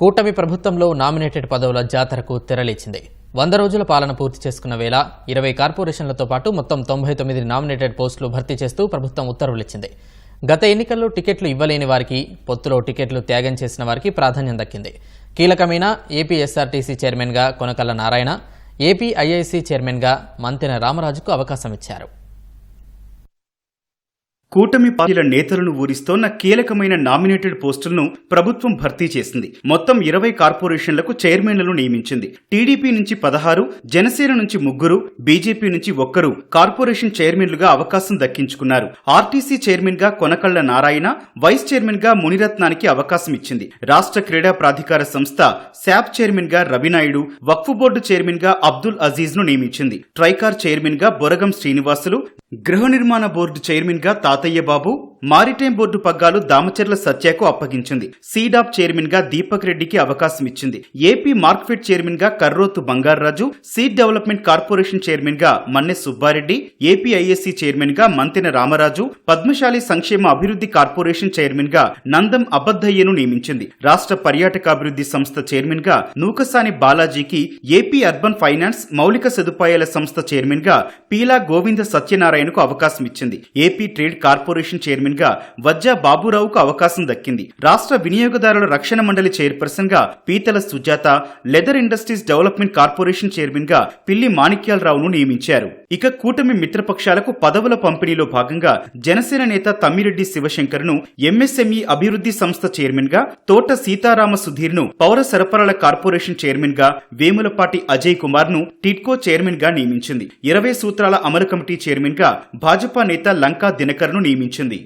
కూటమి ప్రభుత్వంలో నామినేటెడ్ పదవుల జాతరకు తెరలేచింది. వంద రోజుల పాలన పూర్తి చేసుకున్న వేళ ఇరవై కార్పొరేషన్లతో పాటు మొత్తం తొంభై తొమ్మిది నామినేటెడ్ పోస్టులు భర్తీ చేస్తూ ప్రభుత్వం ఉత్తర్వులిచ్చింది. గత ఎన్నికల్లో టికెట్లు ఇవ్వలేని వారికి పొత్తులో టికెట్లు త్యాగం చేసిన వారికి ప్రాధాన్యం దక్కింది. కీలకమైన ఏపీఎస్ఆర్టీసీ చైర్మన్గా కొనకల్ల నారాయణ ఏపీఐఐసీ చైర్మన్గా మంతెన రామరాజుకు అవకాశం ఇచ్చారు. కూటమి పార్టీల నేతలను ఊరిస్తోన్న కీలకమైన నామినేటెడ్ పోస్టులను ప్రభుత్వం భర్తీ చేసింది. మొత్తం ఇరవై కార్పొరేషన్లకు చైర్మన్లను నియమించింది. టీడీపీ నుంచి పదహారు జనసేన నుంచి ముగ్గురు బీజేపీ నుంచి ఒక్కరు కార్పొరేషన్ చైర్మన్లుగా అవకాశం దక్కించుకున్నారు. ఆర్టీసీ చైర్మన్గా కొనకళ్ళ నారాయణ వైస్ చైర్మన్గా మునిరత్నానికి అవకాశం ఇచ్చింది. రాష్ట్ర క్రీడా ప్రాధికార సంస్థ శాప్ చైర్మన్గా రవినాయుడు వక్ఫ్ బోర్డు చైర్మన్గా అబ్దుల్ అజీజ్ను నియమించింది. ట్రైకార్ చైర్మన్గా బొరగం శ్రీనివాసులు గృహ నిర్మాణ బోర్డు చైర్మన్గా తాతయ్య బాబు మారిటైమ్ బోర్డు పగ్గాలు దామచర్ల సత్యకు అప్పగించింది. సీడాప్ చైర్మన్గా దీపక్ రెడ్డికి అవకాశం ఇచ్చింది ఏపీ మార్క్ఫెడ్ చైర్మన్గా Karrothu Bangararaju seed development corporation చైర్మన్గా మన్నె సుబ్బారెడ్డి ఏపీఐఎస్సీ చైర్మన్గా మంతెన రామరాజు పద్మశాలి సంక్షేమ అభివృద్ధి కార్పొరేషన్ చైర్మన్గా నందం అబద్దయ్యను నియమించింది. రాష్ట్ర పర్యాటకాభివృద్ధి సంస్థ చైర్మన్గా నూకసాని బాలాజీకి ఏపీ అర్బన్ ఫైనాన్స్ మౌలిక సదుపాయాల సంస్థ చైర్మన్గా పీలా గోవింద సత్యనారాయణకు అవకాశం ఇచ్చింది ఏపీ ట్రేడ్ కార్పొరేషన్ చైర్మన్ చైర్మన్గా వజ్జా బాబురావుకు అవకాశం దక్కింది. రాష్ట్ర వినియోగదారుల రక్షణ మండలి చైర్పర్సన్గా Peethala Sujatha leather industries development corporation చైర్మన్గా పిల్లి మాణిక్యాలరావును నియమించారు. ఇక కూటమి మిత్రపక్షాలకు పదవుల పంపిణీలో భాగంగా జనసేన నేత తమ్మిరెడ్డి శివశంకర్ను ఎంఎస్ఎంఈ అభివృద్ధి సంస్థ చైర్మన్గా తోట సీతారామ సుధీర్ను పౌర సరఫరాల కార్పొరేషన్ చైర్మన్గా వేములపాటి అజయ్ కుమార్ను చైర్మన్గా చైర్మన్గా నియమించింది. ఇరవై సూత్రాల అమలు కమిటీ చైర్మన్గా భాజపా నేత లంకా దినకర్ను నియమించింది.